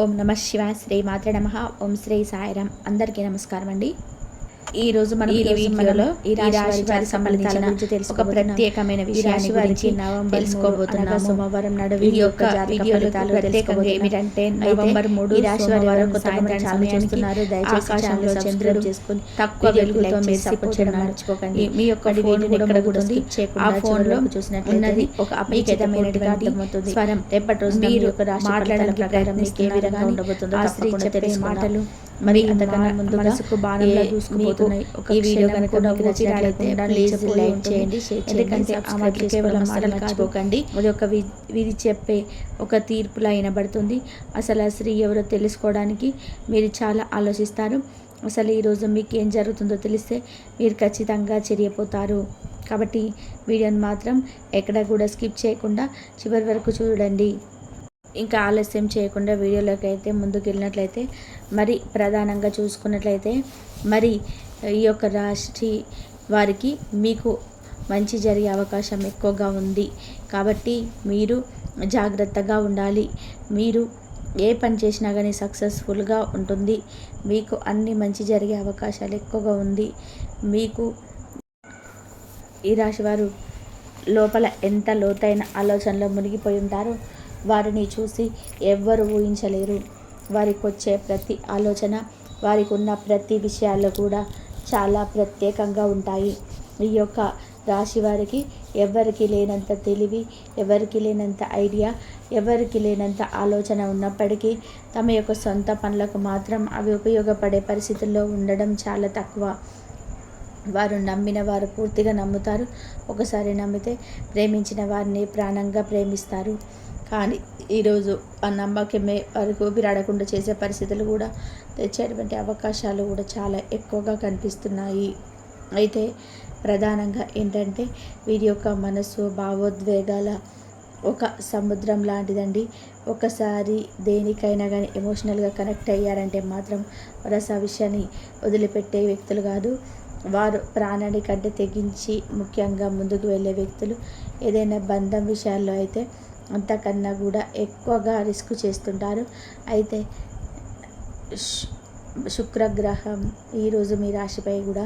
ఓం నమ శివ శ్రీ మాత్ర నమ. ఓం శ్రీ సాయిరామ్. అందరికీ నమస్కారం అండి ఈ రోజు మనం ఈ వీడియోలో ఈ రాశి వారి సంబంధించిన ఒక ప్రత్యేకమైన విషయాన్ని గురించి తెలుసుకోబోతున్నాము సోమవారం నాడు ఈ యొక్క వీడియోలో ప్రత్యేకంగా ఏమిటంటే నవంబర్ మూడు ఈ రాశి వారి కొత్త సాయంత్రం సమయానికి ఆకాశంలో చంద్రుడు చేసుకొని తక్కువ వెలుగుతో లైక్ మీరు చేసి సపోర్ట్ support చేయడం చేయడం మర్చిపోకండి. మీ యొక్క ఫోన్ కూడా చేయకుండా ఆ ఫోన్లో వరకు చూసినట్లయితే ఉన్నది ఒక అర్థమవుతుంది. స్వరం రేపటి రోజున మీ మీరు ఫలితాల మాట్లాడడానికి ప్రయత్నిస్తున్నారు విధంగా ఉండబోతుందో తప్పకుండా తెలుసుకుందాం. మాటలు మరి అంతకన్నా మా- ముందుగా మనసుకు బాణంలా దూసుకుపోతున్నాయి మీకు ఒక ఈ వీడియో కనుక మీకు నచ్చినట్లయితే ప్లీజ్ లైక్. చేయండి, షేర్ చేయండి, సబ్స్క్రైబ్ కేవలం మాటలు మర్చిపోకండి. అది ఒక విధి చెప్పే ఒక తీర్పులా వినబడుతుంది. అసలు ఆ స్త్రీ ఎవరో తెలుసుకోవడానికి మీరు చాలా ఆలోచిస్తారు. అసలు ఈరోజు మీకు ఏం జరుగుతుందో తెలిస్తే మీరు ఖచ్చితంగా చెరిగిపోతారు. కాబట్టి వీడియోని మాత్రం ఎక్కడ కూడా స్కిప్ చేయకుండా చివరి వరకు చూడండి. ఇంకా ఆలస్యం చేయకుండా వీడియోలోకి అయితే ముందుకు వెళ్ళినట్లయితే మరి ప్రధానంగా చూసుకున్నట్లయితే మరి ఈ యొక్క రాశి వారికి మీకు మంచి జరిగే అవకాశం ఎక్కువగా ఉంది. కాబట్టి మీరు జాగ్రత్తగా ఉండాలి. మీరు ఏ పని చేసినా కానీ సక్సెస్ఫుల్గా ఉంటుంది. మీకు అన్ని మంచి జరిగే అవకాశాలు ఎక్కువగా ఉంది. మీకు ఈ రాశి వారు లోపల ఎంత లోతైన ఆలోచనలో మునిగిపోయి ఉంటారో వారిని చూసి ఎవ్వరు ఊహించలేరు. వారికి వచ్చే ప్రతి ఆలోచన వారికి ఉన్న ప్రతి విషయాల్లో కూడా చాలా ప్రత్యేకంగా ఉంటాయి. ఈ యొక్క రాశి వారికి ఎవరికి లేనంత తెలివి ఎవరికి లేనంత ఐడియా ఎవరికి లేనంత ఆలోచన ఉన్నప్పటికీ తమ యొక్క సొంత పనులకు మాత్రం అవి ఉపయోగపడే పరిస్థితుల్లో ఉండడం చాలా తక్కువ. వారు నమ్మిన వారు పూర్తిగా నమ్ముతారు. ఒకసారి నమ్మితే ప్రేమించిన వారిని ప్రాణంగా ప్రేమిస్తారు. కానీ ఈరోజు ఆ నమ్మకమే వారికి ఊపిరాడకుండా చేసే పరిస్థితులు కూడా తెచ్చేటువంటి అవకాశాలు కూడా చాలా ఎక్కువగా కనిపిస్తున్నాయి. అయితే ప్రధానంగా ఏంటంటే వీరి యొక్క మనసు భావోద్వేగాల ఒక సముద్రం లాంటిదండి. ఒకసారి దేనికైనా కానీ ఎమోషనల్గా కనెక్ట్ అయ్యారంటే మాత్రం వరస విషయాన్ని వదిలిపెట్టే వ్యక్తులు కాదు. వారు ప్రాణాన్ని కంటే తెగించి ముఖ్యంగా ముందుకు వెళ్ళే వ్యక్తులు. ఏదైనా బంధం విషయాల్లో అయితే అంతకన్నా కూడా ఎక్కువగా రిస్క్ చేస్తుంటారు. అయితే శుక్రగ్రహం ఈరోజు మీ రాశిపై కూడా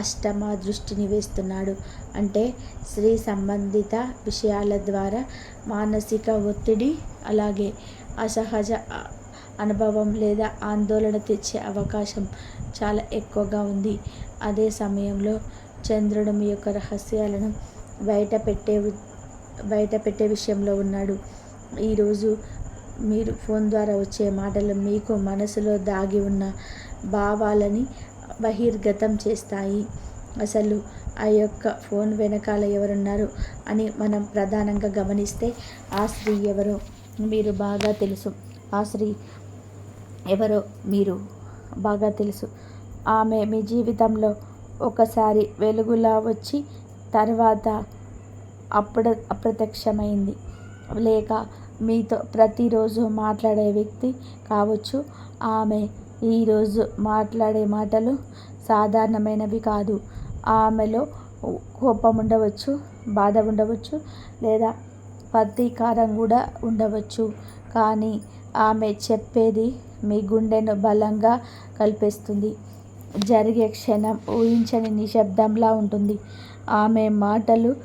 అష్టమ దృష్టిని వేస్తున్నాడు. అంటే స్త్రీ సంబంధిత విషయాల ద్వారా మానసిక ఒత్తిడి అలాగే అసహజ అనుభవం లేదా ఆందోళన తెచ్చే అవకాశం చాలా ఎక్కువగా ఉంది. అదే సమయంలో చంద్రుడు మీ యొక్క రహస్యాలను బయట పెట్టే బయట పెట్టే విషయంలో ఉన్నాడు. ఈరోజు మీరు ఫోన్ ద్వారా వచ్చే మాటలు మీకు మనసులో దాగి ఉన్న భావాలని బహిర్గతం చేస్తాయి. అసలు ఆ యొక్క ఫోన్ వెనకాల ఎవరున్నారు అని మనం ప్రధానంగా గమనిస్తే ఆ స్త్రీ ఎవరో మీరు బాగా తెలుసు. ఆ స్త్రీ ఎవరో మీరు బాగా తెలుసు. ఆమె మీ జీవితంలో ఒకసారి వెలుగులా వచ్చి తర్వాత అప్పుడ అప్రత్యక్షమైంది. లేక మీతో ప్రతిరోజు మాట్లాడే వ్యక్తి కావచ్చు. ఆమె ఈరోజు మాట్లాడే మాటలు సాధారణమైనవి కాదు. ఆమెలో కోపం ఉండవచ్చు బాధ ఉండవచ్చు లేదా ప్రతీకారం కూడా ఉండవచ్చు. కానీ ఆమె చెప్పేది మీ గుండెను బలంగా కల్పిస్తుంది. జరిగే క్షణం ఊహించని నిశ్శబ్దంలా ఉంటుంది. ఆమె మాటలు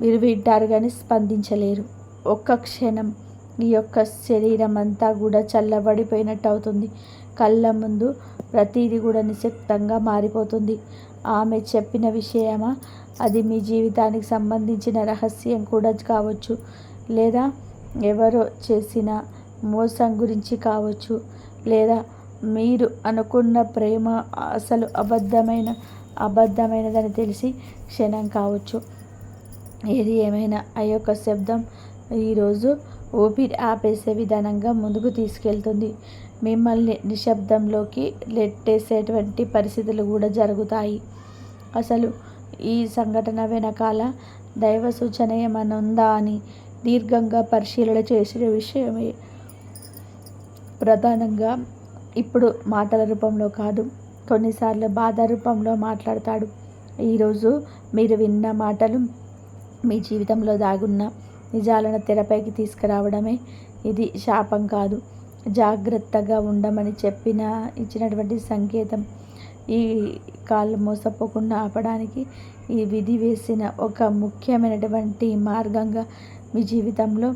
మీరు వింటారు కానీ స్పందించలేరు. ఒక్క క్షణం ఈ యొక్క శరీరం అంతా కూడా చల్లబడిపోయినట్టు అవుతుంది. కళ్ళ ముందు ప్రతిదీ కూడా నిశ్శబ్దంగా మారిపోతుంది. ఆమె చెప్పిన విషయమా? అది మీ జీవితానికి సంబంధించిన రహస్యం కూడా కావచ్చు. లేదా ఎవరో చేసిన మోసం గురించి కావచ్చు. లేదా మీరు అనుకున్న ప్రేమ అసలు అబద్ధమైన అబద్ధమైనదని తెలిసి క్షణం కావచ్చు. ఏది ఏమైనా ఆ యొక్క శబ్దం ఈరోజు ఊపిరి ఆపేసే విధానంగా ముందుకు తీసుకెళ్తుంది. మిమ్మల్ని నిశ్శబ్దంలోకి నెట్టేసేటువంటి పరిస్థితులు కూడా జరుగుతాయి. అసలు ఈ సంఘటన వెనకాల దైవ సూచన ఏమైనా ఉందా అని దీర్ఘంగా పరిశీలన చేసిన విషయమే. ప్రధానంగా ఇప్పుడు మాటల రూపంలో కాదు కొన్నిసార్లు బాధ రూపంలో మాట్లాడతాడు. ఈరోజు మీరు విన్న మాటలు మీ జీవితంలో దాగున్న నిజాలను తెరపైకి తీసుకురావడమే ఇది శాపం కాదు. జాగ్రత్తగా ఉండమని చెప్పిన ఇచ్చినటువంటి సంకేతం ఈ కాళ్ళు మోసపోకుండా ఆపడానికి ఈ విధి వేసిన ఒక ముఖ్యమైనటువంటి మార్గంగా మీ జీవితంలో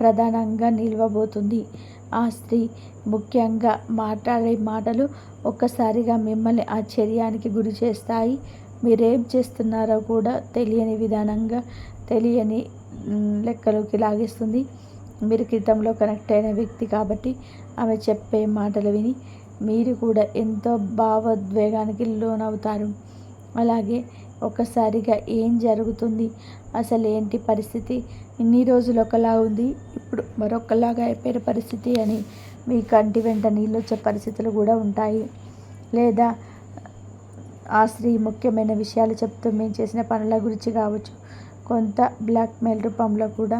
ప్రధానంగా నిలవబోతుంది. ఆ స్త్రీ ముఖ్యంగా మాట్లాడే మాటలు ఒక్కసారిగా మిమ్మల్ని ఆశ్చర్యానికి గురి చేస్తాయి. మీరేం చేస్తున్నారో కూడా తెలియని విధానంగా తెలియని లెక్కలోకి లాగేస్తుంది. మీరు క్రితంలో కనెక్ట్ అయిన వ్యక్తి కాబట్టి ఆమె చెప్పే మాటలు విని మీరు కూడా ఎంతో భావోద్వేగానికి లోనవుతారు. అలాగే ఒక్కసారిగా ఏం జరుగుతుంది? అసలు ఏంటి పరిస్థితి? ఇన్ని రోజులు ఒకలా ఉంది ఇప్పుడు మరొకలాగా అయిపోయిన పరిస్థితి అని మీ కంటి వెంట నీళ్ళు వచ్చే పరిస్థితులు కూడా ఉంటాయి. లేదా ఆ స్త్రీ ముఖ్యమైన విషయాలు చెప్తూ మేము చేసిన పనుల గురించి కావచ్చు కొంత బ్లాక్మెయిల్ రూపంలో కూడా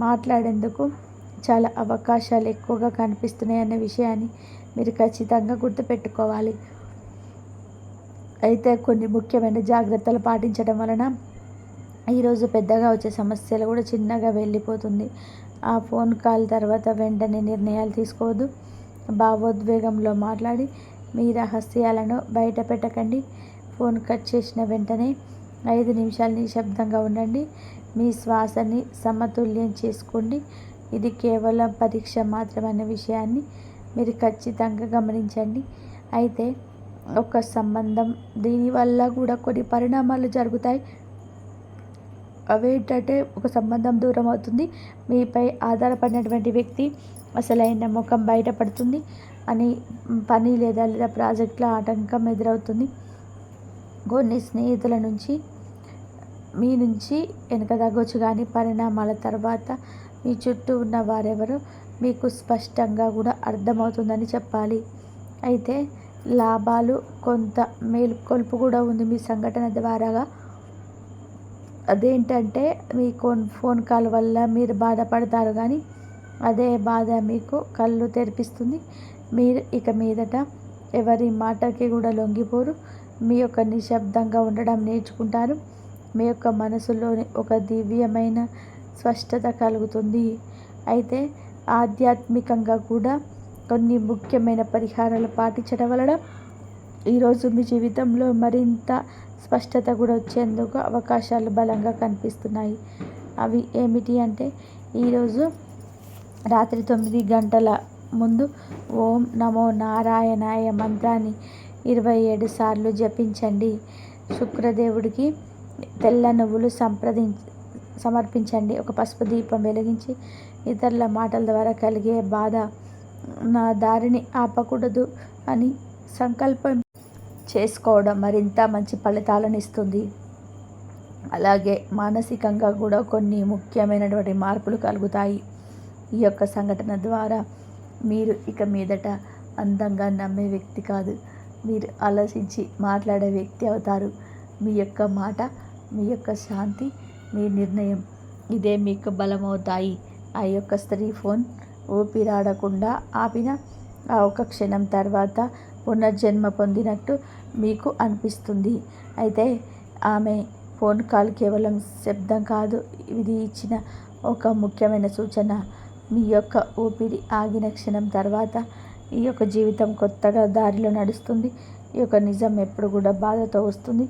మాట్లాడేందుకు చాలా అవకాశాలు ఎక్కువగా కనిపిస్తున్నాయి అనే విషయాన్ని మీరు ఖచ్చితంగా గుర్తుపెట్టుకోవాలి. అయితే కొన్ని ముఖ్యమైన జాగ్రత్తలు పాటించడం వలన ఈరోజు పెద్దగా వచ్చే సమస్యలు కూడా చిన్నగా వెళ్ళిపోతుంది. ఆ ఫోన్ కాల్ తర్వాత వెంటనే నిర్ణయాలు తీసుకోవద్దు. భావోద్వేగంలో మాట్లాడి మీ రహస్యాలను బయట పెట్టకండి ఫోన్ కట్ చేసిన వెంటనే ఐదు నిమిషాలు నిశ్శబ్దంగా ఉండండి. మీ శ్వాసని సమతుల్యం చేసుకోండి. ఇది కేవలం పరీక్ష మాత్రమనే విషయాన్ని మీరు ఖచ్చితంగా గమనించండి. అయితే ఒక సంబంధం దీనివల్ల కూడా కొన్ని పరిణామాలు జరుగుతాయి. అవేంటంటే ఒక సంబంధం దూరం అవుతుంది. మీపై ఆధారపడినటువంటి వ్యక్తి అసలైన ముఖం బయటపడుతుంది అని పని లేదా లేదా ప్రాజెక్టుల ఆటంకం ఎదురవుతుంది. కొన్ని స్నేహితుల నుంచి మీ నుంచి వెనకదగ్గొచ్చు కానీ పరిణామాల తర్వాత మీ చుట్టూ ఉన్న వారెవరు మీకు స్పష్టంగా కూడా అర్థమవుతుందని చెప్పాలి. అయితే లాభాలు కొంత మేలుకొల్పు కూడా ఉంది మీ సంఘటన ద్వారాగా. అదేంటంటే మీ కోన్ ఫోన్ కాల్ వల్ల మీరు బాధపడతారు. కానీ అదే బాధ మీకు కళ్ళు తెరిపిస్తుంది. మీరు ఇక మీదట ఎవరి మాటకి కూడా లొంగిపోరు. మీ యొక్క నిశ్శబ్దంగా ఉండడం నేర్చుకుంటారు మీ యొక్క మనసులోని ఒక దివ్యమైన స్పష్టత కలుగుతుంది. అయితే ఆధ్యాత్మికంగా కూడా కొన్ని ముఖ్యమైన పరిహారాలు పాటించడం వలన ఈరోజు మీ జీవితంలో మరింత స్పష్టత కూడా వచ్చేందుకు అవకాశాలు బలంగా కనిపిస్తున్నాయి. అవి ఏమిటి అంటే ఈరోజు రాత్రి తొమ్మిది గంటల ముందు ఓం నమో నారాయణాయ మంత్రాన్ని ఇరవై ఏడు సార్లు జపించండి. శుక్రదేవుడికి తెల్ల నువ్వులు సంప్రదించ సమర్పించండి. ఒక పసుపు దీపం వెలిగించి ఇతరుల మాటల ద్వారా కలిగే బాధ నా దారిని ఆపకూడదు అని సంకల్పం చేసుకోవడం మరింత మంచి ఫలితాలను ఇస్తుంది. అలాగే మానసికంగా కూడా కొన్ని ముఖ్యమైనటువంటి మార్పులు కలుగుతాయి. ఈ యొక్క సంఘటన ద్వారా మీరు ఇక మీదట అందంగా నమ్మే వ్యక్తి కాదు. మీరు ఆలోచించి మాట్లాడే వ్యక్తి అవుతారు. మీ యొక్క మాట మీ యొక్క శాంతి మీ నిర్ణయం ఇదే మీకు బలమవుతాయి. ఆ యొక్క స్త్రీ ఫోన్ ఊపిరాడకుండా ఆపిన ఆ ఒక క్షణం తర్వాత పునర్జన్మ పొందినట్టు మీకు అనిపిస్తుంది. అయితే ఆమె ఫోన్ కాల్ కేవలం శబ్దం కాదు ఇది ఇచ్చిన ఒక ముఖ్యమైన సూచన. మీ యొక్క ఊపిరి ఆగిన క్షణం తర్వాత ఈ యొక్క జీవితం కొత్తగా దారిలో నడుస్తుంది. ఈ యొక్క నిజం ఎప్పుడు కూడా బాధతో వస్తుంది.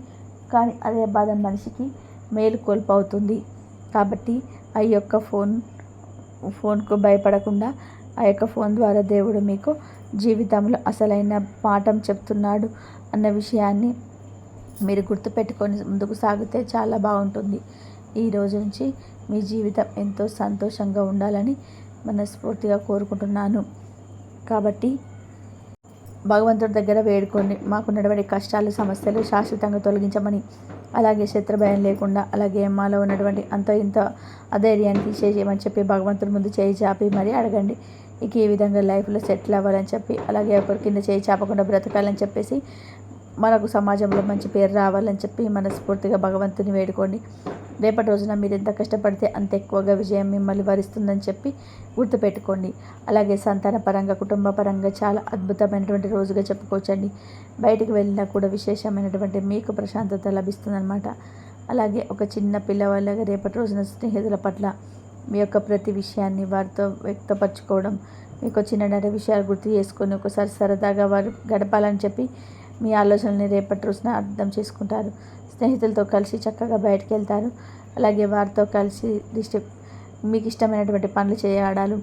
కానీ అదే బాధ మనిషికి మేలు అవుతుంది కాబట్టి ఆ యొక్క ఫోన్ ఫోన్కు భయపడకుండా ఆ యొక్క ఫోన్ ద్వారా దేవుడు మీకు జీవితంలో అసలైన పాఠం చెప్తున్నాడు అన్న విషయాన్ని మీరు గుర్తుపెట్టుకొని ముందుకు సాగితే చాలా బాగుంటుంది. ఈ రోజు నుంచి మీ జీవితం ఎంతో సంతోషంగా ఉండాలని మనస్ఫూర్తిగా కోరుకుంటున్నాను. కాబట్టి భగవంతుడి దగ్గర వేడుకొని మాకు నడవడి కష్టాలు సమస్యలు శాశ్వతంగా తొలగించమని అలాగే శత్రుభయం లేకుండా అలాగే మాలో ఉన్నటువంటి అంత ఇంత అధైర్యాన్ని తీసేయమని చెప్పి భగవంతుడి ముందు చేయి చాపి మరీ అడగండి. ఇక ఈ విధంగా లైఫ్లో సెటిల్ అవ్వాలని చెప్పి అలాగే ఒకరి కింద చేయి చాపకుండా బ్రతకాలని చెప్పేసి మనకు సమాజంలో మంచి పేరు రావాలని చెప్పి మనస్ఫూర్తిగా భగవంతుని వేడుకోండి. రేపటి రోజున మీరు ఎంత కష్టపడితే అంత ఎక్కువగా విజయం మిమ్మల్ని వరిస్తుందని చెప్పి గుర్తుపెట్టుకోండి. అలాగే సంతాన పరంగా కుటుంబ పరంగా చాలా అద్భుతమైనటువంటి రోజుగా చెప్పుకోవచ్చండి. బయటికి వెళ్ళినా కూడా విశేషమైనటువంటి మీకు ప్రశాంతత లభిస్తుందన్నమాట. అలాగే ఒక చిన్న పిల్లవాళ్ళగా రేపటి రోజున స్నేహితుల పట్ల మీ యొక్క ప్రతి విషయాన్ని వారితో వ్యక్తపరచుకోవడం మీకు చిన్న విషయాలు గుర్తు చేసుకొని ఒకసారి సరదాగా వారు గడపాలని చెప్పి మీ ఆలోచనల్ని రేపటి రోజున అర్థం చేసుకుంటారు. స్నేహితులతో కలిసి చక్కగా బయటకు వెళ్తారు. అలాగే వారితో కలిసి డిస్టి మీకు ఇష్టమైనటువంటి పనులు చేయడాలు.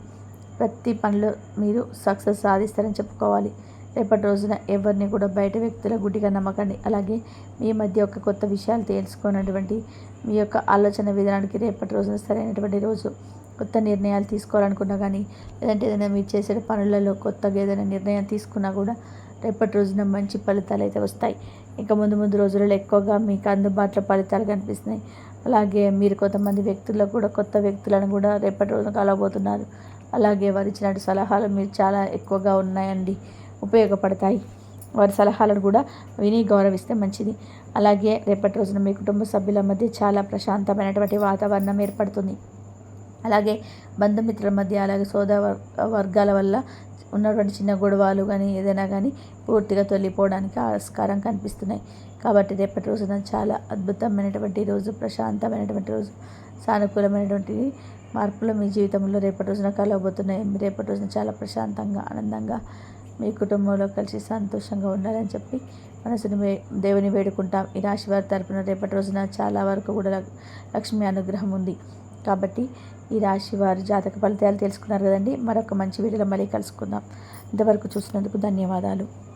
ప్రతి పనిలో మీరు సక్సెస్ సాధిస్తారని చెప్పుకోవాలి. రేపటి రోజున ఎవరిని కూడా బయట వ్యక్తుల గుడ్డిగా నమ్మకండి. అలాగే మీ మధ్య ఒక కొత్త విషయాలు తెలుసుకున్నటువంటి మీ యొక్క ఆలోచన విధానానికి రేపటి రోజున సరైనటువంటి రోజు కొత్త నిర్ణయాలు తీసుకోవాలనుకున్నా కానీ లేదంటే ఏదైనా మీరు చేసే పనులలో కొత్తగా ఏదైనా నిర్ణయం తీసుకున్నా కూడా రేపటి రోజున మంచి ఫలితాలు అయితే వస్తాయి. ఇంకా ముందు ముందు రోజులలో ఎక్కువగా మీకు అందుబాటులో ఫలితాలు కనిపిస్తున్నాయి. అలాగే మీరు కొంతమంది వ్యక్తుల్లో కూడా కొత్త వ్యక్తులను కూడా రేపటి రోజున కలవబోతున్నారు. అలాగే వారు ఇచ్చినట్టు సలహాలు మీరు చాలా ఎక్కువగా ఉన్నాయండి ఉపయోగపడతాయి. వారి సలహాలను కూడా విని గౌరవిస్తే మంచిది. అలాగే రేపటి రోజున మీ కుటుంబ సభ్యుల మధ్య చాలా ప్రశాంతమైనటువంటి వాతావరణం ఏర్పడుతుంది. అలాగే బంధుమిత్రుల మధ్య అలాగే సోదా వర్గాల వల్ల ఉన్నటువంటి చిన్న గొడవలు కానీ ఏదైనా కానీ పూర్తిగా తొలిపోవడానికి ఆస్కారం కనిపిస్తున్నాయి. కాబట్టి రేపటి రోజున చాలా అద్భుతమైనటువంటి రోజు ప్రశాంతమైనటువంటి రోజు సానుకూలమైనటువంటి మార్పులు మీ జీవితంలో రేపటి రోజున కలవబోతున్నాయి. రేపటి రోజున చాలా ప్రశాంతంగా ఆనందంగా మీ కుటుంబంలో కలిసి సంతోషంగా ఉండాలని చెప్పి మనసుని వే దేవుని వేడుకుంటాం. ఈ రాశి వారి తరపున రేపటి రోజున చాలా వరకు కూడా లక్ష్మి అనుగ్రహం ఉంది. కాబట్టి ఈ రాశి వారి జాతక ఫలితాలు తెలుసుకున్నారు కదండి. మరొక మంచి వీడియోలో మళ్ళీ కలుసుకుందాం. ఇంతవరకు చూసినందుకు ధన్యవాదాలు.